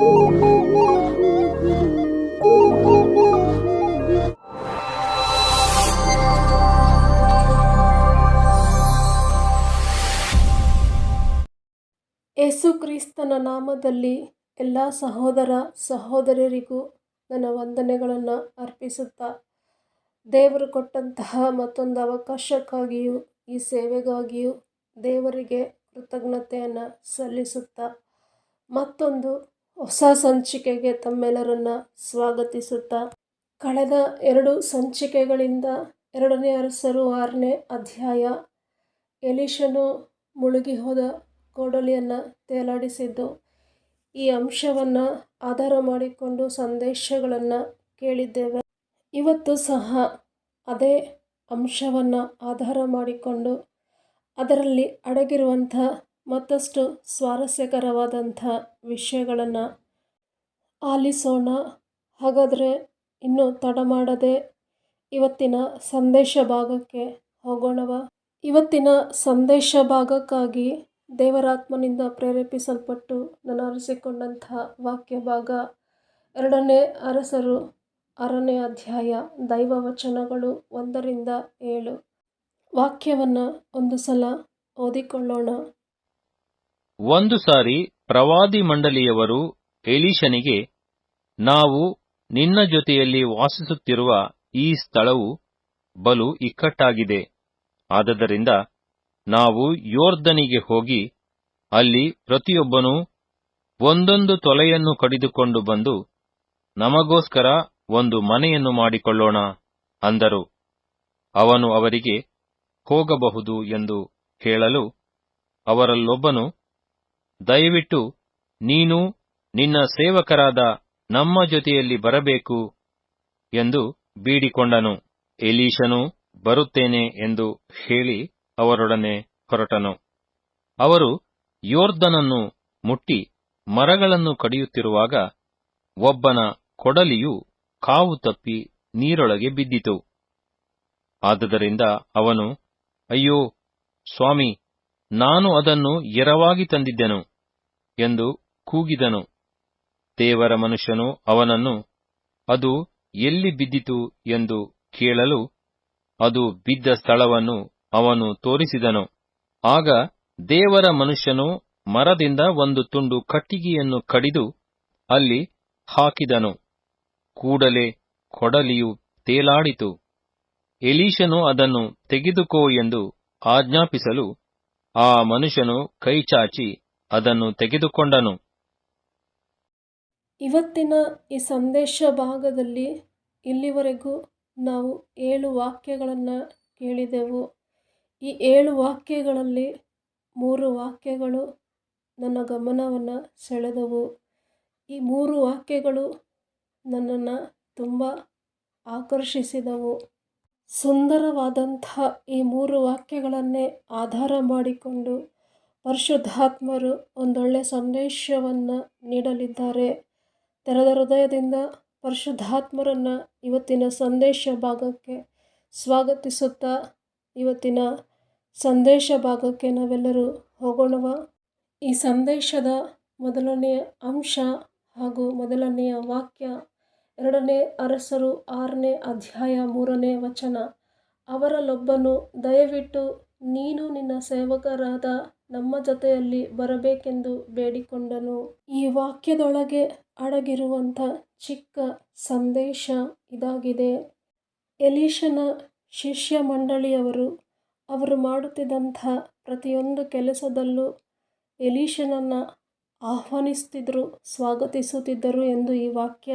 ಯೇಸು ಕ್ರಿಸ್ತನ ನಾಮದಲ್ಲಿ ಎಲ್ಲ ಸಹೋದರ ಸಹೋದರಿಯರಿಗೂ ನನ್ನ ವಂದನೆಗಳನ್ನು ಅರ್ಪಿಸುತ್ತಾ ದೇವರು ಕೊಟ್ಟಂತಹ ಮತ್ತೊಂದು ಅವಕಾಶಕ್ಕಾಗಿಯೂ ಈ ಸೇವೆಗಾಗಿಯೂ ದೇವರಿಗೆ ಕೃತಜ್ಞತೆಯನ್ನು ಸಲ್ಲಿಸುತ್ತಾ ಮತ್ತೊಂದು ಹೊಸ ಸಂಚಿಕೆಗೆ ತಮ್ಮೆಲ್ಲರನ್ನ ಸ್ವಾಗತಿಸುತ್ತಾ, ಕಳೆದ ಎರಡು ಸಂಚಿಕೆಗಳಿಂದ ಎರಡನೇ ಅರಸರು ಆರನೇ ಅಧ್ಯಾಯ ಎಲಿಶನು ಮುಳುಗಿ ಹೋದ ಕೋಡಲಿಯನ್ನು ತೇಲಾಡಿಸಿದ್ದು, ಈ ಅಂಶವನ್ನು ಆಧಾರ ಮಾಡಿಕೊಂಡು ಸಂದೇಶಗಳನ್ನು ಕೇಳಿದ್ದೇವೆ. ಇವತ್ತು ಸಹ ಅದೇ ಅಂಶವನ್ನು ಆಧಾರ ಮಾಡಿಕೊಂಡು ಅದರಲ್ಲಿ ಅಡಗಿರುವಂಥ ಮತ್ತಷ್ಟು ಸ್ವಾರಸ್ಯಕರವಾದಂಥ ವಿಷಯಗಳನ್ನು ಆಲಿಸೋಣ. ಹಾಗಾದರೆ ಇನ್ನೂ ತಡ ಮಾಡದೆ ಇವತ್ತಿನ ಸಂದೇಶ ಭಾಗಕ್ಕೆ ಹೋಗೋಣವ? ಇವತ್ತಿನ ಸಂದೇಶ ಭಾಗಕ್ಕಾಗಿ ದೇವರಾತ್ಮನಿಂದ ಪ್ರೇರೇಪಿಸಲ್ಪಟ್ಟು ನಾನು ಅರಸಿಕೊಂಡಂಥ ವಾಕ್ಯ ಭಾಗ ಎರಡನೇ ಅರಸರು ಆರನೇ ಅಧ್ಯಾಯ ದೈವ ವಚನಗಳು ಒಂದರಿಂದ ಏಳು. ವಾಕ್ಯವನ್ನು ಒಂದು ಸಲ ಓದಿಕೊಳ್ಳೋಣ. ಒಂದು ಸಾರಿ ಪ್ರವಾದಿ ಮಂಡಳಿಯವರು ಎಲೀಷನಿಗೆ, ನಾವು ನಿನ್ನ ಜೊತೆಯಲ್ಲಿ ವಾಸಿಸುತ್ತಿರುವ ಈ ಸ್ಥಳವು ಬಲು ಇಕ್ಕಟ್ಟಾಗಿದೆ. ಆದದರಿಂದ ನಾವು ಯೋರ್ಧನಿಗೆ ಹೋಗಿ ಅಲ್ಲಿ ಪ್ರತಿಯೊಬ್ಬನೂ ಒಂದೊಂದು ತೊಲೆಯನ್ನು ಕಡಿದುಕೊಂಡು ಬಂದು ನಮಗೋಸ್ಕರ ಒಂದು ಮನೆಯನ್ನು ಮಾಡಿಕೊಳ್ಳೋಣ ಅಂದರು. ಅವನು ಅವರಿಗೆ ಹೋಗಬಹುದು ಎಂದು ಹೇಳಲು ಅವರಲ್ಲೊಬ್ಬನು ದಯವಿಟ್ಟು ನೀನು ನಿನ್ನ ಸೇವಕರಾದ ನಮ್ಮ ಜೊತೆಯಲ್ಲಿ ಬರಬೇಕು ಎಂದು ಬೀಡಿಕೊಂಡನು. ಎಲೀಶನು ಬರುತ್ತೇನೆ ಎಂದು ಹೇಳಿ ಅವರೊಡನೆ ಹೊರಟನು. ಅವರು ಯೋರ್ಧನನ್ನು ಮುಟ್ಟಿ ಮರಗಳನ್ನು ಕಡಿಯುತ್ತಿರುವಾಗ ಒಬ್ಬನ ಕೊಡಲಿಯು ಕಾವು ತಪ್ಪಿ ನೀರೊಳಗೆ ಬಿದ್ದಿತು. ಆದುದರಿಂದ ಅವನು, ಅಯ್ಯೋ ಸ್ವಾಮಿ, ನಾನು ಅದನ್ನು ಎರವಾಗಿ ತಂದಿದ್ದೆನು. ಎಂದು ಕೂಗಿದನು. ದೇವರ ಮನುಷ್ಯನು ಅವನನ್ನು, ಅದು ಎಲ್ಲಿ ಬಿದ್ದಿತು? ಎಂದು ಕೇಳಲು ಅದು ಬಿದ್ದ ಸ್ಥಳವನ್ನು ಅವನು ತೋರಿಸಿದನು. ಆಗ ದೇವರ ಮನುಷ್ಯನು ಮರದಿಂದ ಒಂದು ತುಂಡು ಕಟ್ಟಿಗೆಯನ್ನು ಕಡಿದು ಅಲ್ಲಿ ಹಾಕಿದನು. ಕೂಡಲೇ ಕೊಡಲಿಯು ತೇಲಾಡಿತು. ಎಲೀಶನು ಅದನ್ನು ತೆಗೆದುಕೋ ಎಂದು ಆಜ್ಞಾಪಿಸಲು ಆ ಮನುಷ್ಯನು ಕೈಚಾಚಿ ಅದನ್ನು ತೆಗೆದುಕೊಂಡನು. ಇವತ್ತಿನ ಈ ಸಂದೇಶ ಭಾಗದಲ್ಲಿ ಇಲ್ಲಿವರೆಗೂ ನಾವು ಏಳು ವಾಕ್ಯಗಳನ್ನು ಕೇಳಿದೆವು. ಈ ಏಳು ವಾಕ್ಯಗಳಲ್ಲಿ ಮೂರು ವಾಕ್ಯಗಳು ನನ್ನ ಗಮನವನ್ನು ಸೆಳೆದವು. ಈ ಮೂರು ವಾಕ್ಯಗಳು ನನ್ನನ್ನು ತುಂಬ ಆಕರ್ಷಿಸಿದವು. ಸುಂದರವಾದಂಥ ಈ ಮೂರು ವಾಕ್ಯಗಳನ್ನೇ ಆಧಾರ ಮಾಡಿಕೊಂಡು ಪರಿಶುದ್ಧಾತ್ಮರು ಒಂದೊಳ್ಳೆ ಸಂದೇಶವನ್ನು ನೀಡಲಿದ್ದಾರೆ. ತೆರೆದ ಹೃದಯದಿಂದ ಪರಿಶುದ್ಧಾತ್ಮರನ್ನು ಇವತ್ತಿನ ಸಂದೇಶ ಭಾಗಕ್ಕೆ ಸ್ವಾಗತಿಸುತ್ತಾ, ಇವತ್ತಿನ ಸಂದೇಶ ಭಾಗಕ್ಕೆ ನಾವೆಲ್ಲರೂ ಹೋಗೋಣವ. ಈ ಸಂದೇಶದ ಮೊದಲನೆಯ ಅಂಶ ಹಾಗೂ ಮೊದಲನೆಯ ವಾಕ್ಯ ಎರಡನೇ ಅರಸರು ಆರನೇ ಅಧ್ಯಾಯ ಮೂರನೇ ವಚನ. ಅವರಲ್ಲೊಬ್ಬನು ದಯವಿಟ್ಟು ನೀನು ನಿನ್ನ ಸೇವಕರಾದ ನಮ್ಮ ಜೊತೆಯಲ್ಲಿ ಬರಬೇಕೆಂದು ಬೇಡಿಕೊಂಡನು. ಈ ವಾಕ್ಯದೊಳಗೆ ಅಡಗಿರುವಂಥ ಚಿಕ್ಕ ಸಂದೇಶ ಇದಾಗಿದೆ. ಎಲೀಶನ ಶಿಷ್ಯ ಮಂಡಳಿಯವರು ಅವರು ಮಾಡುತ್ತಿದ್ದಂಥ ಪ್ರತಿಯೊಂದು ಕೆಲಸದಲ್ಲೂ ಎಲೀಶನನ್ನು ಆಹ್ವಾನಿಸುತ್ತಿದ್ದರು ಸ್ವಾಗತಿಸುತ್ತಿದ್ದರು ಎಂದು ಈ ವಾಕ್ಯ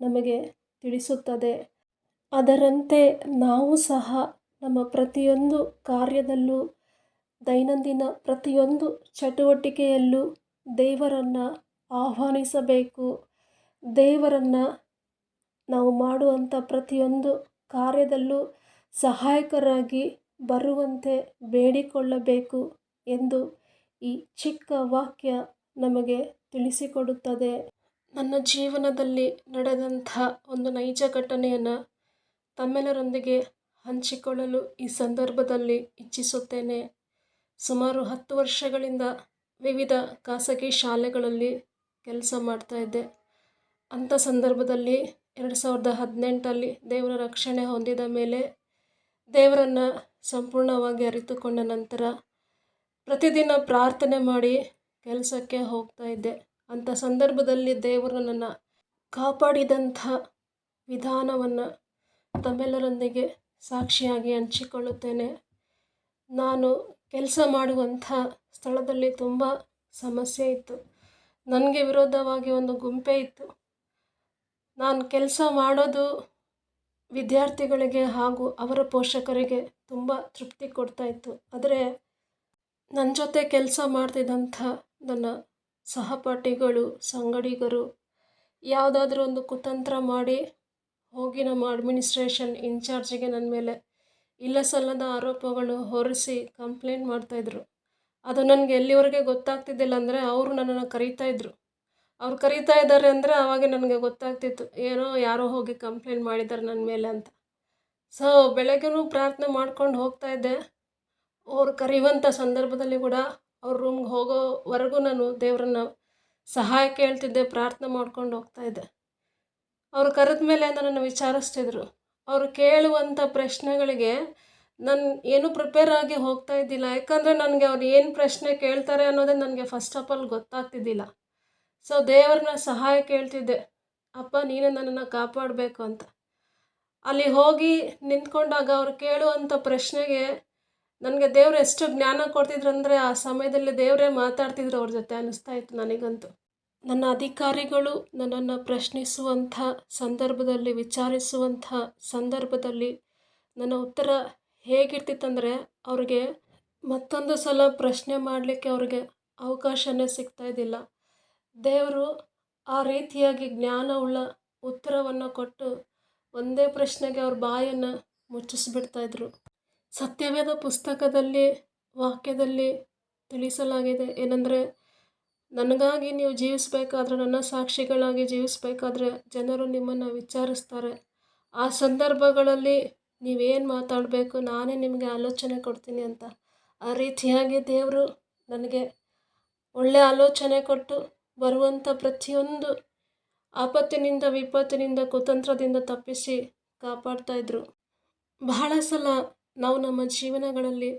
ನಮಗೆ ತಿಳಿಸುತ್ತದೆ. ಅದರಂತೆ ನಾವು ಸಹ ನಮ್ಮ ಪ್ರತಿಯೊಂದು ಕಾರ್ಯದಲ್ಲೂ, ದೈನಂದಿನ ಪ್ರತಿಯೊಂದು ಚಟುವಟಿಕೆಯಲ್ಲೂ ದೇವರನ್ನು ಆಹ್ವಾನಿಸಬೇಕು. ದೇವರನ್ನು ನಾವು ಮಾಡುವಂಥ ಪ್ರತಿಯೊಂದು ಕಾರ್ಯದಲ್ಲೂ ಸಹಾಯಕರಾಗಿ ಬರುವಂತೆ ಬೇಡಿಕೊಳ್ಳಬೇಕು ಎಂದು ಈ ಚಿಕ್ಕ ವಾಕ್ಯ ನಮಗೆ ತಿಳಿಸಿಕೊಡುತ್ತದೆ. ನನ್ನ ಜೀವನದಲ್ಲಿ ನಡೆದಂಥ ಒಂದು ನೈಜ ಘಟನೆಯನ್ನು ತಮ್ಮೆಲ್ಲರೊಂದಿಗೆ ಹಂಚಿಕೊಳ್ಳಲು ಈ ಸಂದರ್ಭದಲ್ಲಿ ಇಚ್ಛಿಸುತ್ತೇನೆ. ಸುಮಾರು ಹತ್ತು ವರ್ಷಗಳಿಂದ ವಿವಿಧ ಖಾಸಗಿ ಶಾಲೆಗಳಲ್ಲಿ ಕೆಲಸ ಮಾಡ್ತಾಯಿದ್ದೆ ಅಂಥ ಸಂದರ್ಭದಲ್ಲಿ ಎರಡು ಸಾವಿರದ ಹದಿನೆಂಟರಲ್ಲಿ ದೇವರ ರಕ್ಷಣೆ ಹೊಂದಿದ ಮೇಲೆ ದೇವರನ್ನು ಸಂಪೂರ್ಣವಾಗಿ ಅರಿತುಕೊಂಡ ನಂತರ ಪ್ರತಿದಿನ ಪ್ರಾರ್ಥನೆ ಮಾಡಿ ಕೆಲಸಕ್ಕೆ ಹೋಗ್ತಾ ಇದ್ದೆ. ಅಂಥ ಸಂದರ್ಭದಲ್ಲಿ ದೇವರು ನನ್ನ ಕಾಪಾಡಿದಂಥ ವಿಧಾನವನ್ನು ತಮ್ಮೆಲ್ಲರೊಂದಿಗೆ ಸಾಕ್ಷಿಯಾಗಿ ಹಂಚಿಕೊಳ್ಳುತ್ತೇನೆ. ನಾನು ಕೆಲಸ ಮಾಡುವಂಥ ಸ್ಥಳದಲ್ಲಿ ತುಂಬ ಸಮಸ್ಯೆ ಇತ್ತು. ನನಗೆ ವಿರೋಧವಾಗಿ ಒಂದು ಗುಂಪೇ ಇತ್ತು. ನಾನು ಕೆಲಸ ಮಾಡೋದು ವಿದ್ಯಾರ್ಥಿಗಳಿಗೆ ಹಾಗೂ ಅವರ ಪೋಷಕರಿಗೆ ತುಂಬ ತೃಪ್ತಿ ಕೊಡ್ತಾ ಇತ್ತು. ಆದರೆ ನನ್ನ ಜೊತೆ ಕೆಲಸ ಮಾಡ್ತಿದ್ದಂಥ ನನ್ನ ಸಹಪಾಠಿಗಳು, ಸಂಗಡಿಗರು ಯಾವುದಾದ್ರೂ ಒಂದು ಕುತಂತ್ರ ಮಾಡಿ ಹೋಗಿ ನಮ್ಮ ಅಡ್ಮಿನಿಸ್ಟ್ರೇಷನ್ ಇನ್ಚಾರ್ಜಿಗೆ ನನ್ನ ಮೇಲೆ ಇಲ್ಲ ಸಲ್ಲದ ಆರೋಪಗಳು ಹೊರಿಸಿ ಕಂಪ್ಲೇಂಟ್ ಮಾಡ್ತಾಯಿದ್ರು ಅದು ನನಗೆ ಎಲ್ಲಿವರೆಗೆ ಗೊತ್ತಾಗ್ತಿದ್ದಿಲ್ಲ ಅಂದರೆ ಅವರು ನನ್ನನ್ನು ಕರೀತಾಯಿದ್ರು ಅವ್ರು ಕರೀತಾ ಇದ್ದಾರೆ ಅಂದರೆ ಆವಾಗ ನನಗೆ ಗೊತ್ತಾಗ್ತಿತ್ತು, ಏನೋ ಯಾರೋ ಹೋಗಿ ಕಂಪ್ಲೇಂಟ್ ಮಾಡಿದ್ದಾರೆ ನನ್ನ ಮೇಲೆ ಅಂತ. ಸೊ ಬೆಳಗ್ಗೆನೂ ಪ್ರಾರ್ಥನೆ ಮಾಡ್ಕೊಂಡು ಹೋಗ್ತಾ ಇದ್ದೆ. ಅವ್ರು ಕರೆಯುವಂಥ ಸಂದರ್ಭದಲ್ಲಿ ಕೂಡ ಅವ್ರ ರೂಮ್ಗೆ ಹೋಗೋವರೆಗೂ ನಾನು ದೇವರನ್ನ ಸಹಾಯ ಕೇಳ್ತಿದ್ದೆ ಪ್ರಾರ್ಥನೆ ಮಾಡ್ಕೊಂಡು ಹೋಗ್ತಾ ಇದ್ದೆ. ಅವರು ಕರೆದ ಮೇಲೆ ನನ್ನನ್ನು ವಿಚಾರಿಸ್ತಿದ್ರು. ಅವರು ಕೇಳುವಂಥ ಪ್ರಶ್ನೆಗಳಿಗೆ ನಾನು ಏನೂ ಪ್ರಿಪೇರ್ ಆಗಿ ಹೋಗ್ತಾ ಇದ್ದಿಲ್ಲ. ಯಾಕಂದರೆ ನನಗೆ ಅವ್ರು ಏನು ಪ್ರಶ್ನೆ ಕೇಳ್ತಾರೆ ಅನ್ನೋದೇ ನನಗೆ ಫಸ್ಟ್ ಆಫ್ ಆಲ್ ಗೊತ್ತಾಗ್ತಿದ್ದಿಲ್ಲ. ಸೊ ದೇವ್ರನ್ನ ಸಹಾಯ ಕೇಳ್ತಿದ್ದೆ. ಅಪ್ಪ, ನೀನೇ ನನ್ನನ್ನು ಕಾಪಾಡಬೇಕು ಅಂತ. ಅಲ್ಲಿ ಹೋಗಿ ನಿಂತ್ಕೊಂಡಾಗ ಅವ್ರು ಕೇಳುವಂಥ ಪ್ರಶ್ನೆಗೆ ನನಗೆ ದೇವ್ರು ಎಷ್ಟು ಜ್ಞಾನ ಕೊಡ್ತಿದ್ರು ಅಂದರೆ ಆ ಸಮಯದಲ್ಲಿ ದೇವರೇ ಮಾತಾಡ್ತಿದ್ರು ಅವ್ರ ಜೊತೆ ಅನ್ನಿಸ್ತಾ ಇತ್ತು ನನಗಂತೂ. ನನ್ನ ಅಧಿಕಾರಿಗಳು ನನ್ನನ್ನು ಪ್ರಶ್ನಿಸುವಂಥ ಸಂದರ್ಭದಲ್ಲಿ, ವಿಚಾರಿಸುವಂಥ ಸಂದರ್ಭದಲ್ಲಿ ನನ್ನ ಉತ್ತರ ಹೇಗಿರ್ತಿತ್ತಂದರೆ, ಅವ್ರಿಗೆ ಮತ್ತೊಂದು ಸಲ ಪ್ರಶ್ನೆ ಮಾಡಲಿಕ್ಕೆ ಅವ್ರಿಗೆ ಅವಕಾಶನೇ ಸಿಗ್ತಾ ಇದ್ದಿಲ್ಲ. ದೇವರು ಆ ರೀತಿಯಾಗಿ ಜ್ಞಾನವುಳ್ಳ ಉತ್ತರವನ್ನು ಕೊಟ್ಟು ಒಂದೇ ಪ್ರಶ್ನೆಗೆ ಅವ್ರ ಬಾಯನ್ನು ಮುಚ್ಚಿಸ್ಬಿಡ್ತಾಯಿದ್ರು ಸತ್ಯವೇದ ಪುಸ್ತಕದಲ್ಲಿ, ವಾಕ್ಯದಲ್ಲಿ ತಿಳಿಸಲಾಗಿದೆ. ಏನಂದರೆ ನನಗಾಗಿ ನೀವು ಜೀವಿಸಬೇಕಾದ್ರೆ ನನ್ನ ಸಾಕ್ಷಿಗಳಾಗಿ ಜೀವಿಸಬೇಕಾದ್ರೆ ಜನರು ನಿಮ್ಮನ್ನು ವಿಚಾರಿಸ್ತಾರೆ. ಆ ಸಂದರ್ಭಗಳಲ್ಲಿ ನೀವೇನು ಮಾತಾಡಬೇಕು, ನಾನೇ ನಿಮಗೆ ಆಲೋಚನೆ ಕೊಡ್ತೀನಿ ಅಂತ. ಆ ರೀತಿಯಾಗಿ ದೇವರು ನನಗೆ ಒಳ್ಳೆಯ ಆಲೋಚನೆ ಕೊಟ್ಟು ಬರುವಂಥ ಪ್ರತಿಯೊಂದು ಆಪತ್ತಿನಿಂದ, ವಿಪತ್ತಿನಿಂದ, ಕುತಂತ್ರದಿಂದ ತಪ್ಪಿಸಿ ಕಾಪಾಡ್ತಾಯಿದ್ರು ಬಹಳ ಸಲ ನಾವು ನಮ್ಮ ಜೀವನಗಳಲ್ಲಿ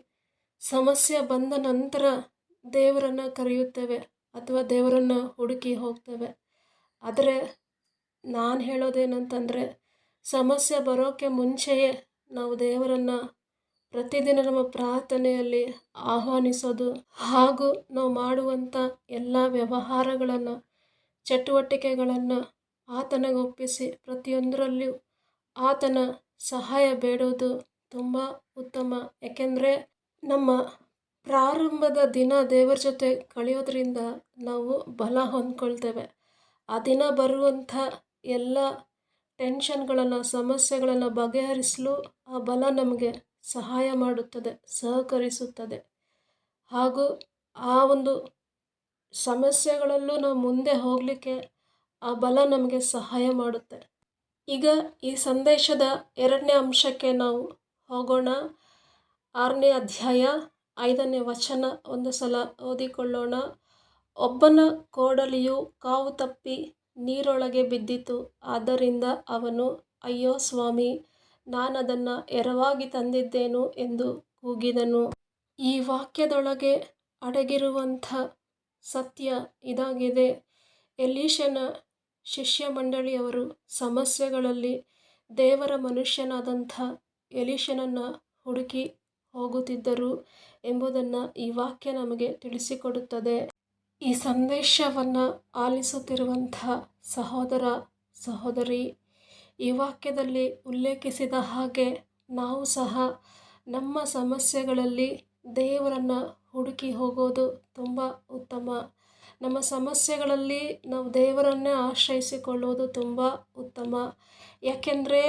ಸಮಸ್ಯೆ ಬಂದ ನಂತರ ದೇವರನ್ನು ಕರೆಯುತ್ತೇವೆ. ಅಥವಾ ದೇವರನ್ನು ಹುಡುಕಿ ಹೋಗ್ತೇವೆ. ಆದರೆ ನಾನು ಹೇಳೋದೇನಂತಂದರೆ, ಸಮಸ್ಯೆ ಬರೋಕ್ಕೆ ಮುಂಚೆಯೇ ನಾವು ದೇವರನ್ನು ಪ್ರತಿದಿನ ನಮ್ಮ ಪ್ರಾರ್ಥನೆಯಲ್ಲಿ ಆಹ್ವಾನಿಸೋದು ಹಾಗೂ ನಾವು ಮಾಡುವಂಥ ಎಲ್ಲ ವ್ಯವಹಾರಗಳನ್ನು, ಚಟುವಟಿಕೆಗಳನ್ನು ಆತನಿಗೆ ಒಪ್ಪಿಸಿ ಪ್ರತಿಯೊಂದರಲ್ಲಿಯೂ ಆತನ ಸಹಾಯ ಬೇಡೋದು ತುಂಬ ಉತ್ತಮ. ಏಕೆಂದರೆ ನಮ್ಮ ಪ್ರಾರಂಭದ ದಿನ ದೇವರ ಜೊತೆ ಕಳೆಯೋದ್ರಿಂದ ನಾವು ಬಲ ಹೊಂದ್ಕೊಳ್ತೇವೆ. ಆ ದಿನ ಬರುವಂಥ ಎಲ್ಲ ಟೆನ್ಷನ್ಗಳನ್ನು, ಸಮಸ್ಯೆಗಳನ್ನು ಬಗೆಹರಿಸಲು ಆ ಬಲ ನಮಗೆ ಸಹಾಯ ಮಾಡುತ್ತದೆ, ಸಹಕರಿಸುತ್ತದೆ. ಹಾಗೂ ಆ ಒಂದು ಸಮಸ್ಯೆಗಳಲ್ಲೂ ನಾವು ಮುಂದೆ ಹೋಗಲಿಕ್ಕೆ ಆ ಬಲ ನಮಗೆ ಸಹಾಯ ಮಾಡುತ್ತೆ. ಈಗ ಈ ಸಂದೇಶದ ಎರಡನೇ ಅಂಶಕ್ಕೆ ನಾವು ಹೋಗೋಣ. ಆರನೇ ಅಧ್ಯಾಯ ಐದನೇ ವಚನ, ಒಂದು ಸಲ ಓದಿಕೊಳ್ಳೋಣ. ಒಬ್ಬನ ಕೋಡಲಿಯು ಕಾವು ತಪ್ಪಿ ನೀರೊಳಗೆ ಬಿದ್ದಿತು. ಆದ್ದರಿಂದ ಅವನು, ಅಯ್ಯೋ ಸ್ವಾಮಿ, ನಾನದನ್ನು ಎರವಾಗಿ ತಂದಿದ್ದೇನು? ಎಂದು ಕೂಗಿದನು. ಈ ವಾಕ್ಯದೊಳಗೆ ಅಡಗಿರುವಂಥ ಸತ್ಯ ಇದಾಗಿದೆ. ಎಲೀಶನ ಶಿಷ್ಯ ಮಂಡಳಿಯವರು ಸಮಸ್ಯೆಗಳಲ್ಲಿ ದೇವರ ಮನುಷ್ಯನಾದಂಥ ಎಲೀಶನನ್ನು ಹುಡುಕಿ ಹೋಗುತ್ತಿದ್ದರು ಎಂಬುದನ್ನು ಈ ವಾಕ್ಯ ನಮಗೆ ತಿಳಿಸಿಕೊಡುತ್ತದೆ. ಈ ಸಂದೇಶವನ್ನು ಆಲಿಸುತ್ತಿರುವಂಥ ಸಹೋದರ, ಸಹೋದರಿ, ಈ ವಾಕ್ಯದಲ್ಲಿ ಉಲ್ಲೇಖಿಸಿದ ಹಾಗೆ ನಾವು ಸಹ ನಮ್ಮ ಸಮಸ್ಯೆಗಳಲ್ಲಿ ದೇವರನ್ನು ಹುಡುಕಿ ಹೋಗೋದು ತುಂಬ ಉತ್ತಮ. ನಮ್ಮ ಸಮಸ್ಯೆಗಳಲ್ಲಿ ನಾವು ದೇವರನ್ನೇ ಆಶ್ರಯಿಸಿಕೊಳ್ಳುವುದು ತುಂಬ ಉತ್ತಮ. ಯಾಕೆಂದರೆ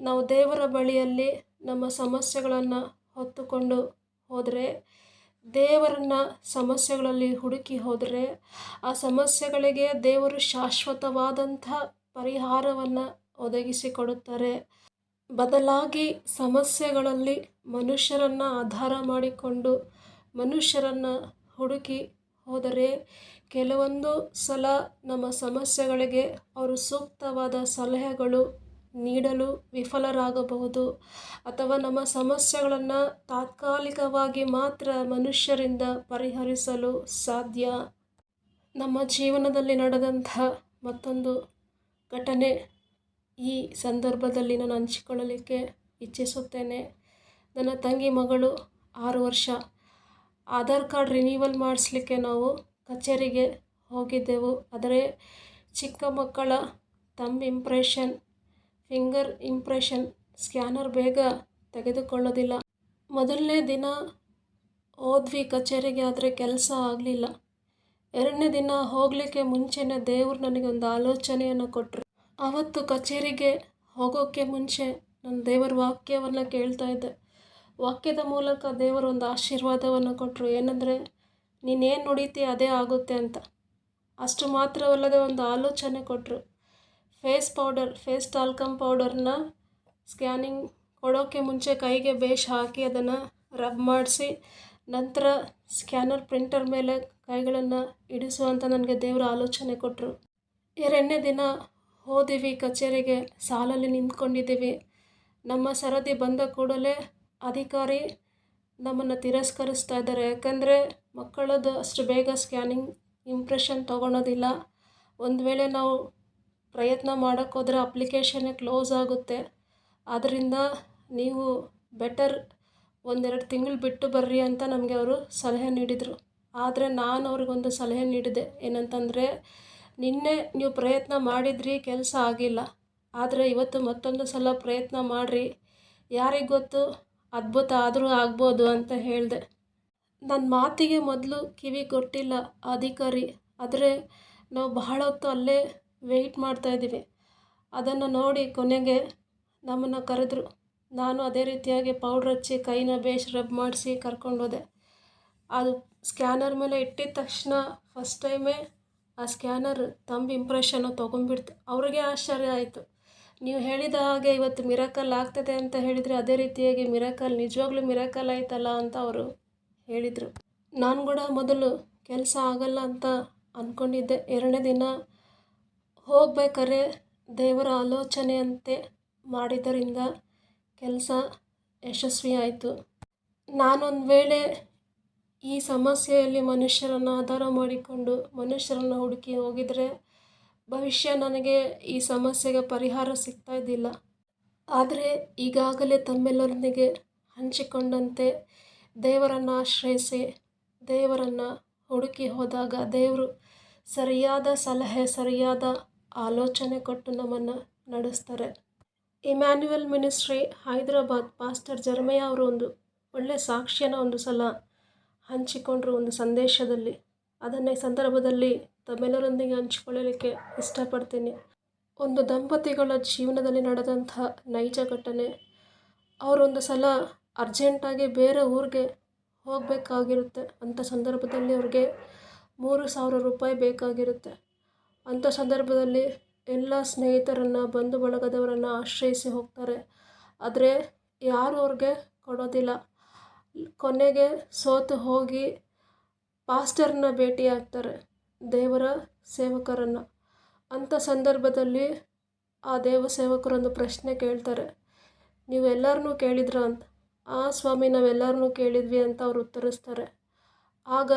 ನಾವು ದೇವರ ಬಳಿಯಲ್ಲಿ ನಮ್ಮ ಸಮಸ್ಯೆಗಳನ್ನು ಹೊತ್ತುಕೊಂಡು ಹೋದರೆ, ದೇವರನ್ನ ಸಮಸ್ಯೆಗಳಲ್ಲಿ ಹುಡುಕಿ ಹೋದರೆ, ಆ ಸಮಸ್ಯೆಗಳಿಗೆ ದೇವರು ಶಾಶ್ವತವಾದಂಥ ಪರಿಹಾರವನ್ನು ಒದಗಿಸಿಕೊಡುತ್ತಾರೆ. ಬದಲಾಗಿ ಸಮಸ್ಯೆಗಳಲ್ಲಿ ಮನುಷ್ಯರನ್ನು ಆಧಾರ ಮಾಡಿಕೊಂಡು ಮನುಷ್ಯರನ್ನು ಹುಡುಕಿ ಹೋದರೆ, ಕೆಲವೊಂದು ಸಲ ನಮ್ಮ ಸಮಸ್ಯೆಗಳಿಗೆ ಅವರು ಸೂಕ್ತವಾದ ಸಲಹೆಗಳು ನೀಡಲು ವಿಫಲರಾಗಬಹುದು ಅಥವಾ ನಮ್ಮ ಸಮಸ್ಯೆಗಳನ್ನು ತಾತ್ಕಾಲಿಕವಾಗಿ ಮಾತ್ರ ಮನುಷ್ಯರಿಂದ ಪರಿಹರಿಸಲು ಸಾಧ್ಯ? ನಮ್ಮ ಜೀವನದಲ್ಲಿ ನಡೆದಂಥ ಮತ್ತೊಂದು ಘಟನೆ ಈ ಸಂದರ್ಭದಲ್ಲಿ ನಾನು ಹಂಚಿಕೊಳ್ಳಲಿಕ್ಕೆ ಇಚ್ಛಿಸುತ್ತೇನೆ. ನನ್ನ ತಂಗಿ ಮಗಳು ಆರು ವರ್ಷ. ಆಧಾರ್ ಕಾರ್ಡ್ ರಿನೀವಲ್ ಮಾಡಿಸ್ಲಿಕ್ಕೆ ನಾವು ಕಚೇರಿಗೆ ಹೋಗಿದ್ದೆವು. ಆದರೆ ಚಿಕ್ಕ ಮಕ್ಕಳ ತಮ್ಮ ಇಂಪ್ರೆಷನ್ ಫಿಂಗರ್ ಇಂಪ್ರೆಷನ್ ಸ್ಕ್ಯಾನರ್ ಬೇಗ ತೆಗೆದುಕೊಳ್ಳೋದಿಲ್ಲ. ಮೊದಲನೇ ದಿನ ಹೋದ್ವಿ ಕಚೇರಿಗೆ ಆದರೆ ಕೆಲಸ ಆಗಲಿಲ್ಲ. ಎರಡನೇ ದಿನ ಹೋಗಲಿಕ್ಕೆ ಮುಂಚೆನೇ ದೇವರು ನನಗೆ ಒಂದು ಆಲೋಚನೆಯನ್ನು ಕೊಟ್ಟರು ಆವತ್ತು ಕಚೇರಿಗೆ ಹೋಗೋಕ್ಕೆ ಮುಂಚೆ ನಾನು ದೇವರ ವಾಕ್ಯವನ್ನು ಕೇಳ್ತಾ ಇದ್ದೆ. ವಾಕ್ಯದ ಮೂಲಕ ದೇವರು ಒಂದು ಆಶೀರ್ವಾದವನ್ನು ಕೊಟ್ಟರು ಏನಂದರೆ ನೀನೇನು ನುಡಿತೀಯ ಅದೇ ಆಗುತ್ತೆ ಅಂತ. ಅಷ್ಟು ಮಾತ್ರವಲ್ಲದೆ ಒಂದು ಆಲೋಚನೆ ಕೊಟ್ಟರು ಫೇಸ್ ಪೌಡರ್, ಫೇಸ್ ಟಾಲ್ಕಮ್ ಪೌಡರ್ನ ಸ್ಕ್ಯಾನಿಂಗ್ ಕೊಡೋಕ್ಕೆ ಮುಂಚೆ ಕೈಗೆ ಬೇಷ್ ಹಾಕಿ ಅದನ್ನು ರಬ್ ಮಾಡಿಸಿ, ನಂತರ ಸ್ಕ್ಯಾನರ್ ಪ್ರಿಂಟರ್ ಮೇಲೆ ಕೈಗಳನ್ನು ಇಡಿಸುವಂತ ನನಗೆ ದೇವರ ಆಲೋಚನೆ ಕೊಟ್ಟರು. ಎರಡನೇ ದಿನ ಹೋದಿವಿ, ಕಚೇರಿಗೆ ಸಾಲಲ್ಲಿ ನಿಂತ್ಕೊಂಡಿದ್ದೀವಿ. ನಮ್ಮ ಸರದಿ ಬಂದ ಕೂಡಲೇ ಅಧಿಕಾರಿ ನಮ್ಮನ್ನು ತಿರಸ್ಕರಿಸ್ತಾ ಇದ್ದಾರೆ. ಯಾಕಂದರೆ ಮಕ್ಕಳದ್ದು ಅಷ್ಟು ಬೇಗ ಸ್ಕ್ಯಾನಿಂಗ್, ಇಂಪ್ರೆಷನ್ ತೊಗೊಳೋದಿಲ್ಲ. ಒಂದು ವೇಳೆ ನಾವು ಪ್ರಯತ್ನ ಮಾಡೋಕ್ಕೋದ್ರೆ ಅಪ್ಲಿಕೇಶನ್ನೇ ಕ್ಲೋಸ್ ಆಗುತ್ತೆ. ಆದ್ದರಿಂದ ನೀವು ಬೆಟರ್ ಒಂದೆರಡು ತಿಂಗಳು ಬಿಟ್ಟು ಬರ್ರಿ ಅಂತ ನಮಗೆ ಅವರು ಸಲಹೆ ನೀಡಿದರು. ಆದರೆ ನಾನು ಅವ್ರಿಗೊಂದು ಸಲಹೆ ನೀಡಿದೆ. ಏನಂತಂದರೆ, ನಿನ್ನೆ ನೀವು ಪ್ರಯತ್ನ ಮಾಡಿದ್ರಿ, ಕೆಲಸ ಆಗಿಲ್ಲ. ಆದರೆ ಇವತ್ತು ಮತ್ತೊಂದು ಸಲ ಪ್ರಯತ್ನ ಮಾಡಿರಿ. ಯಾರಿಗೆ ಗೊತ್ತು? ಅದ್ಭುತ ಆದರೂ ಆಗ್ಬೋದು ಅಂತ ಹೇಳಿದೆ. ನನ್ನ ಮಾತಿಗೆ ಮೊದಲು ಕಿವಿ ಕೊಟ್ಟಿಲ್ಲ ಅಧಿಕಾರಿ. ಆದರೆ ನಾವು ಬಹಳ ಹೊತ್ತು ಅಲ್ಲೇ ವೆಯ್ಟ್ ಮಾಡ್ತಾಯಿದ್ದೀವಿ ಅದನ್ನು ನೋಡಿ ಕೊನೆಗೆ ನಮ್ಮನ್ನು ಕರೆದ್ರು. ನಾನು ಅದೇ ರೀತಿಯಾಗಿ ಪೌಡ್ರ್ ಹಚ್ಚಿ ಕೈನ ಬೇಸ್ ರಬ್ ಮಾಡಿಸಿ ಕರ್ಕೊಂಡೋದೆ ಅದು ಸ್ಕ್ಯಾನರ್ ಮೇಲೆ ಇಟ್ಟಿದ ತಕ್ಷಣ ಫಸ್ಟ್ ಟೈಮೇ ಆ ಸ್ಕ್ಯಾನರ್ ತಂಬ್ ಇಂಪ್ರೆಷನ್ನು ತೊಗೊಂಡ್ಬಿಡ್ತು. ಅವ್ರಿಗೆ ಆಶ್ಚರ್ಯ ಆಯಿತು. ನೀವು ಹೇಳಿದ ಹಾಗೆ ಇವತ್ತು ಮಿರಾಕಲ್ ಆಗ್ತದೆ ಅಂತ ಹೇಳಿದರೆ ಅದೇ ರೀತಿಯಾಗಿ ಮಿರಾಕಲ್ ನಿಜವಾಗ್ಲೂ ಮಿರಾಕಲ್ ಆಯ್ತಲ್ಲ ಅಂತ ಅವರು ಹೇಳಿದರು. ನಾನು ಕೂಡ ಮೊದಲು ಕೆಲಸ ಆಗಲ್ಲ ಅಂತ ಅಂದ್ಕೊಂಡಿದ್ದೆ ಎರಡನೇ ದಿನ ಹೋಗ್ಬೇಕಾದ್ರೆ ದೇವರ ಆಲೋಚನೆಯಂತೆ ಮಾಡಿದ್ದರಿಂದ ಕೆಲಸ ಯಶಸ್ವಿಯಾಯಿತು. ನಾನೊಂದು ವೇಳೆ ಈ ಸಮಸ್ಯೆಯಲ್ಲಿ ಮನುಷ್ಯರನ್ನು ಆಧಾರ ಮಾಡಿಕೊಂಡು ಮನುಷ್ಯರನ್ನು ಹುಡುಕಿ ಹೋಗಿದರೆ ಭವಿಷ್ಯ ನನಗೆ ಈ ಸಮಸ್ಯೆಗೆ ಪರಿಹಾರ ಸಿಗ್ತಾ ಇದ್ದಿಲ್ಲ. ಆದರೆ ಈಗಾಗಲೇ ತಮ್ಮೆಲ್ಲರೊಂದಿಗೆ ಹಂಚಿಕೊಂಡಂತೆ ದೇವರನ್ನು ಆಶ್ರಯಿಸಿ ದೇವರನ್ನು ಹುಡುಕಿ ಹೋದಾಗ ದೇವರು ಸರಿಯಾದ ಸಲಹೆ, ಸರಿಯಾದ ಆಲೋಚನೆ ಕೊಟ್ಟು ನಮ್ಮನ್ನು ನಡೆಸ್ತಾರೆ. Immanuel Ministry, Hyderabad pastor Jeremiah ಅವರು ಒಂದು ಒಳ್ಳೆಯ ಸಾಕ್ಷ್ಯನ ಒಂದು ಸಲ ಹಂಚಿಕೊಂಡ್ರು ಒಂದು ಸಂದೇಶದಲ್ಲಿ. ಅದನ್ನು ಸಂದರ್ಭದಲ್ಲಿ ತಮ್ಮೆಲ್ಲರೊಂದಿಗೆ ಹಂಚಿಕೊಳ್ಳಲಿಕ್ಕೆ ಇಷ್ಟಪಡ್ತೀನಿ. ಒಂದು ದಂಪತಿಗಳ ಜೀವನದಲ್ಲಿ ನಡೆದಂಥ ನೈಜ ಘಟನೆ, ಅವರೊಂದು ಸಲ ಅರ್ಜೆಂಟಾಗಿ ಬೇರೆ ಊರಿಗೆ ಹೋಗಬೇಕಾಗಿರುತ್ತೆ ಅಂಥ ಸಂದರ್ಭದಲ್ಲಿ ಅವ್ರಿಗೆ ಮೂರು ಸಾವಿರ ರೂಪಾಯಿ ಬೇಕಾಗಿರುತ್ತೆ. ಅಂಥ ಸಂದರ್ಭದಲ್ಲಿ ಎಲ್ಲ ಸ್ನೇಹಿತರನ್ನು, ಬಂಧು ಬಳಗದವರನ್ನು ಆಶ್ರಯಿಸಿ ಹೋಗ್ತಾರೆ. ಆದರೆ ಯಾರೂ ಅವ್ರಿಗೆ ಕೊಡೋದಿಲ್ಲ. ಕೊನೆಗೆ ಸೋತು ಹೋಗಿ ಪಾಸ್ಟರ್ನ ಭೇಟಿ ಆಗ್ತಾರೆ, ದೇವರ ಸೇವಕರನ್ನು. ಅಂಥ ಸಂದರ್ಭದಲ್ಲಿ ಆ ದೇವ ಸೇವಕರೊಂದು ಪ್ರಶ್ನೆ ಕೇಳ್ತಾರೆ ನೀವು ಎಲ್ಲರನ್ನೂ ಕೇಳಿದ್ರ? ಅಂತ. ಆ ಸ್ವಾಮಿ ನಾವೆಲ್ಲರನ್ನೂ ಕೇಳಿದ್ವಿ ಅಂತ ಅವ್ರು ಉತ್ತರಿಸ್ತಾರೆ. ಆಗ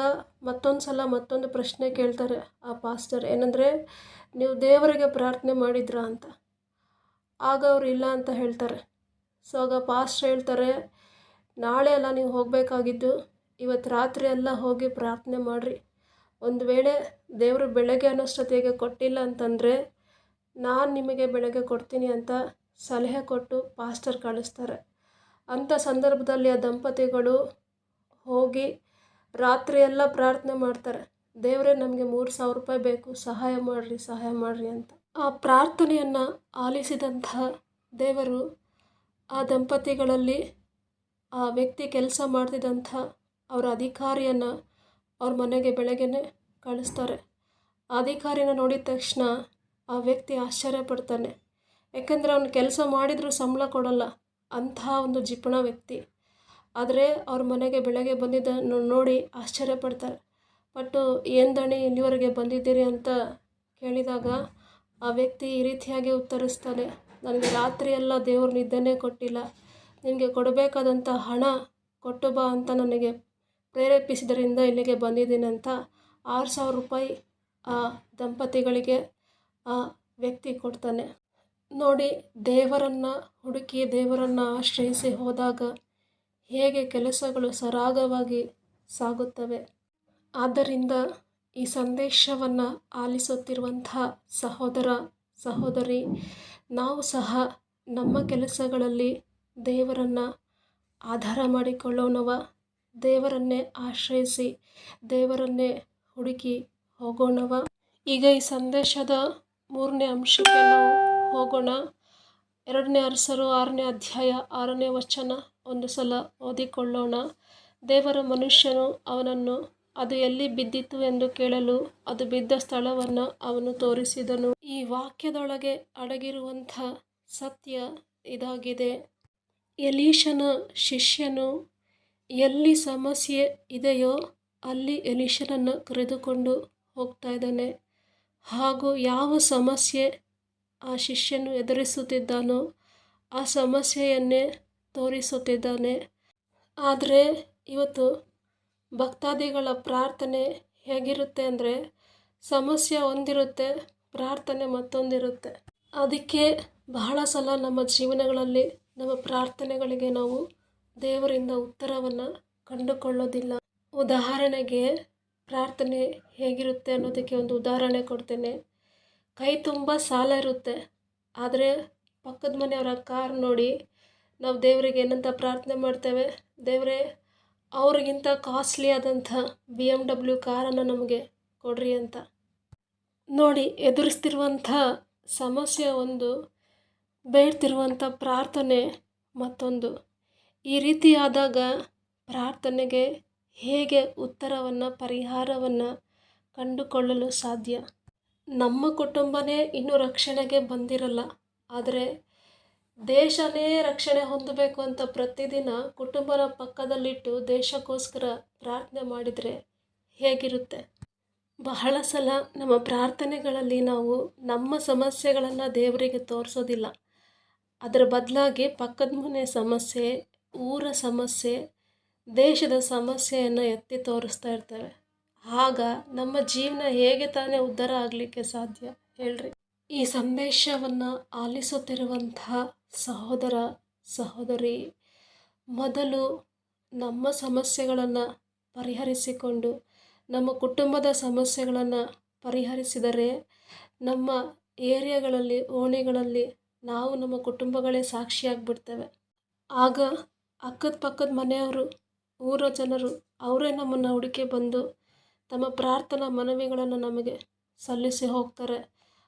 ಮತ್ತೊಂದು ಸಲ ಮತ್ತೊಂದು ಪ್ರಶ್ನೆ ಕೇಳ್ತಾರೆ ಆ ಪಾಸ್ಟರ್, ಏನಂದರೆ ನೀವು ದೇವರಿಗೆ ಪ್ರಾರ್ಥನೆ ಮಾಡಿದ್ರಾ ಅಂತ? ಆಗ ಅವರು ಇಲ್ಲ ಅಂತ ಹೇಳ್ತಾರೆ. ಸೊ ಆಗ ಪಾಸ್ಟರ್ ಹೇಳ್ತಾರೆ, ನಾಳೆ ಅಲ್ಲ, ನೀವು ಹೋಗಬೇಕಾಗಿದ್ದು. ಇವತ್ತು ರಾತ್ರಿ ಎಲ್ಲ ಹೋಗಿ ಪ್ರಾರ್ಥನೆ ಮಾಡಿರಿ. ಒಂದು ವೇಳೆ ದೇವರು ಬೆಳಗ್ಗೆ ಅನ್ನೋಷ್ಟೊತ್ತಿಗೆ ಕೊಟ್ಟಿಲ್ಲ ಅಂತಂದರೆ ನಾನು ನಿಮಗೆ ಬೆಳಗ್ಗೆ ಕೊಡ್ತೀನಿ ಅಂತ ಸಲಹೆ ಕೊಟ್ಟು ಪಾಸ್ಟರ್ ಕಳಿಸ್ತಾರೆ. ಅಂಥ ಸಂದರ್ಭದಲ್ಲಿ ಆ ದಂಪತಿಗಳು ಹೋಗಿ ರಾತ್ರಿ ಎಲ್ಲ ಪ್ರಾರ್ಥನೆ ಮಾಡ್ತಾರೆ. ದೇವರೇ, ನಮಗೆ ಮೂರು ಸಾವಿರ ರೂಪಾಯಿ ಬೇಕು. ಸಹಾಯ ಮಾಡಿರಿ ಸಹಾಯ ಮಾಡಿರಿ ಅಂತ. ಆ ಪ್ರಾರ್ಥನೆಯನ್ನು ಆಲಿಸಿದಂತಹ ದೇವರು ಆ ದಂಪತಿಗಳಲ್ಲಿ ಆ ವ್ಯಕ್ತಿ ಕೆಲಸ ಮಾಡ್ತಿದ್ದಂಥ ಅವರ ಅಧಿಕಾರಿಯನ್ನು ಅವ್ರ ಮನೆಗೆ ಬೆಳಗ್ಗೆನೆ ಕಳಿಸ್ತಾರೆ. ಆ ಅಧಿಕಾರಿನ ನೋಡಿದ ತಕ್ಷಣ ಆ ವ್ಯಕ್ತಿ ಆಶ್ಚರ್ಯ ಪಡ್ತಾನೆ. ಯಾಕಂದರೆ ಅವನು ಕೆಲಸ ಮಾಡಿದರೂ ಸಂಬಳ ಕೊಡಲ್ಲ. ಅಂತಹ ಒಂದು ಜಿಪಣ ವ್ಯಕ್ತಿ. ಆದರೆ ಅವ್ರ ಮನೆಗೆ ಬೆಳಗ್ಗೆ ಬಂದಿದ್ದನ್ನು ನೋಡಿ ಆಶ್ಚರ್ಯ ಪಡ್ತಾರೆ. ಬಟ್ಟು ಏನು ದಣಿ, ಇಲ್ಲಿವರೆಗೆ ಬಂದಿದ್ದೀರಿ ಅಂತ ಕೇಳಿದಾಗ ಆ ವ್ಯಕ್ತಿ ಈ ರೀತಿಯಾಗಿ ಉತ್ತರಿಸ್ತಾನೆ, ನನಗೆ ರಾತ್ರಿಯೆಲ್ಲ ದೇವರು ನಿದ್ದೆನೇ ಕೊಟ್ಟಿಲ್ಲ. ನಿನಗೆ ಕೊಡಬೇಕಾದಂಥ ಹಣ ಕೊಟ್ಟು ಬಾ ಅಂತ ನನಗೆ ಪ್ರೇರೇಪಿಸಿದ್ದರಿಂದ ಇಲ್ಲಿಗೆ ಬಂದಿದ್ದೀನಿ ಅಂತ ಆರು ಸಾವಿರ ರೂಪಾಯಿ ಆ ದಂಪತಿಗಳಿಗೆ ಆ ವ್ಯಕ್ತಿ ಕೊಡ್ತಾನೆ. ನೋಡಿ ದೇವರನ್ನು, ಹುಡುಕಿ ದೇವರನ್ನು ಆಶ್ರಯಿಸಿ ಹೋದಾಗ ಹೇಗೆ ಕೆಲಸಗಳು ಸರಾಗವಾಗಿ ಸಾಗುತ್ತವೆ. ಆದ್ದರಿಂದ ಈ ಸಂದೇಶವನ್ನು ಆಲಿಸುತ್ತಿರುವಂಥ ಸಹೋದರ, ಸಹೋದರಿ, ನಾವು ಸಹ ನಮ್ಮ ಕೆಲಸಗಳಲ್ಲಿ ದೇವರನ್ನು ಆಧಾರ ಮಾಡಿಕೊಳ್ಳೋಣವ. ದೇವರನ್ನೇ ಆಶ್ರಯಿಸಿ, ದೇವರನ್ನೇ ಹುಡುಕಿ ಹೋಗೋಣವ. ಈಗ ಈ ಸಂದೇಶದ ಮೂರನೇ ಅಂಶಕ್ಕೆ ನಾವು ಹೋಗೋಣ. ಎರಡನೇ ಅರಸರು, ಆರನೇ ಅಧ್ಯಾಯ, ಆರನೇ ವಚನ. ಒಂದು ಸಲ ಓದಿಕೊಳ್ಳೋಣ. ದೇವರ ಮನುಷ್ಯನು ಅವನನ್ನು, ಅದು ಎಲ್ಲಿ ಬಿದ್ದಿತು ಎಂದು ಕೇಳಲು ಅದು ಬಿದ್ದ ಸ್ಥಳವನ್ನು ಅವನು ತೋರಿಸಿದನು. ಈ ವಾಕ್ಯದೊಳಗೆ ಅಡಗಿರುವಂಥ ಸತ್ಯ ಇದಾಗಿದೆ. ಎಲೀಶನ ಶಿಷ್ಯನು, ಎಲ್ಲಿ ಸಮಸ್ಯೆ ಇದೆಯೋ ಅಲ್ಲಿ ಎಲೀಶನನ್ನು ಕರೆದುಕೊಂಡು ಹೋಗ್ತಾ ಇದ್ದಾನೆ. ಹಾಗೂ ಯಾವ ಸಮಸ್ಯೆ ಆ ಶಿಷ್ಯನು ಎದುರಿಸುತ್ತಿದ್ದಾನೋ, ಆ ಸಮಸ್ಯೆಯನ್ನೇ ತೋರಿಸುತ್ತಿದ್ದಾನೆ. ಆದರೆ ಇವತ್ತು ಭಕ್ತಾದಿಗಳ ಪ್ರಾರ್ಥನೆ ಹೇಗಿರುತ್ತೆ ಅಂದರೆ, ಸಮಸ್ಯೆ ಒಂದಿರುತ್ತೆ, ಪ್ರಾರ್ಥನೆ ಮತ್ತೊಂದಿರುತ್ತೆ. ಅದಕ್ಕೆ ಬಹಳ ಸಲ ನಮ್ಮ ಜೀವನಗಳಲ್ಲಿ, ನಮ್ಮ ಪ್ರಾರ್ಥನೆಗಳಿಗೆ ನಾವು ದೇವರಿಂದ ಉತ್ತರವನ್ನು ಕಂಡುಕೊಳ್ಳೋದಿಲ್ಲ. ಉದಾಹರಣೆಗೆ, ಪ್ರಾರ್ಥನೆ ಹೇಗಿರುತ್ತೆ ಅನ್ನೋದಕ್ಕೆ ಒಂದು ಉದಾಹರಣೆ ಕೊಡ್ತೇನೆ. ಕೈ ತುಂಬ ಸಾಲ ಇರುತ್ತೆ. ಆದರೆ ಪಕ್ಕದ ಮನೆಯವರ ಕಾರ್ ನೋಡಿ ನಾವು ದೇವರಿಗೆ ಏನಂತ ಪ್ರಾರ್ಥನೆ ಮಾಡ್ತೇವೆ. ದೇವರೇ, ಅವ್ರಿಗಿಂತ ಕಾಸ್ಟ್ಲಿ ಆದಂಥ ಬಿ ಎಂ ಡಬ್ಲ್ಯೂ ಕಾರನ್ನು ನಮಗೆ ಕೊಡ್ರಿ ಅಂತ. ನೋಡಿ, ಎದುರಿಸ್ತಿರುವಂಥ ಸಮಸ್ಯೆ ಒಂದು, ಬೇಡ್ತಿರುವಂಥ ಪ್ರಾರ್ಥನೆ ಮತ್ತೊಂದು. ಈ ರೀತಿಯಾದಾಗ ಪ್ರಾರ್ಥನೆಗೆ ಹೇಗೆ ಉತ್ತರವನ್ನು, ಪರಿಹಾರವನ್ನು ಕಂಡುಕೊಳ್ಳಲು ಸಾಧ್ಯ? ನಮ್ಮ ಕುಟುಂಬನೇ ಇನ್ನೂ ರಕ್ಷಣೆಗೆ ಬಂದಿರಲ್ಲ. ಆದರೆ ದೇಶನೇ ರಕ್ಷಣೆ ಹೊಂದಬೇಕು ಅಂತ ಪ್ರತಿದಿನ ಕುಟುಂಬನ ಪಕ್ಕದಲ್ಲಿಟ್ಟು ದೇಶಕ್ಕೋಸ್ಕರ ಪ್ರಾರ್ಥನೆ ಮಾಡಿದರೆ ಹೇಗಿರುತ್ತೆ? ಬಹಳ ಸಲ ನಮ್ಮ ಪ್ರಾರ್ಥನೆಗಳಲ್ಲಿ ನಾವು ನಮ್ಮ ಸಮಸ್ಯೆಗಳನ್ನು ದೇವರಿಗೆ ತೋರಿಸೋದಿಲ್ಲ. ಅದರ ಬದಲಾಗಿ ಪಕ್ಕದ ಮನೆ ಸಮಸ್ಯೆ, ಊರ ಸಮಸ್ಯೆ, ದೇಶದ ಸಮಸ್ಯೆಯನ್ನು ಎತ್ತಿ ತೋರಿಸ್ತಾ ಇರ್ತೇವೆ. ಆಗ ನಮ್ಮ ಜೀವನ ಹೇಗೆ ತಾನೇ ಉದ್ಧಾರ ಆಗಲಿಕ್ಕೆ ಸಾಧ್ಯ ಹೇಳ್ರಿ. ಈ ಸಂದೇಶವನ್ನು ಆಲಿಸುತ್ತಿರುವಂತಹ ಸಹೋದರ, ಸಹೋದರಿ, ಮೊದಲು ನಮ್ಮ ಸಮಸ್ಯೆಗಳನ್ನು ಪರಿಹರಿಸಿಕೊಂಡು, ನಮ್ಮ ಕುಟುಂಬದ ಸಮಸ್ಯೆಗಳನ್ನು ಪರಿಹರಿಸಿದರೆ, ನಮ್ಮ ಏರಿಯಾಗಳಲ್ಲಿ, ಓಣಿಗಳಲ್ಲಿ ನಾವು ನಮ್ಮ ಕುಟುಂಬಗಳೇ ಸಾಕ್ಷಿಯಾಗಿಬಿಡ್ತೇವೆ. ಆಗ ಅಕ್ಕದ ಪಕ್ಕದ ಮನೆಯವರು, ಊರ ಜನರು, ಅವರೇ ನಮ್ಮನ್ನು ಹುಡುಕಿ ಬಂದು ತಮ್ಮ ಪ್ರಾರ್ಥನಾ ಮನವಿಗಳನ್ನು ನಮಗೆ ಸಲ್ಲಿಸಿ ಹೋಗ್ತಾರೆ.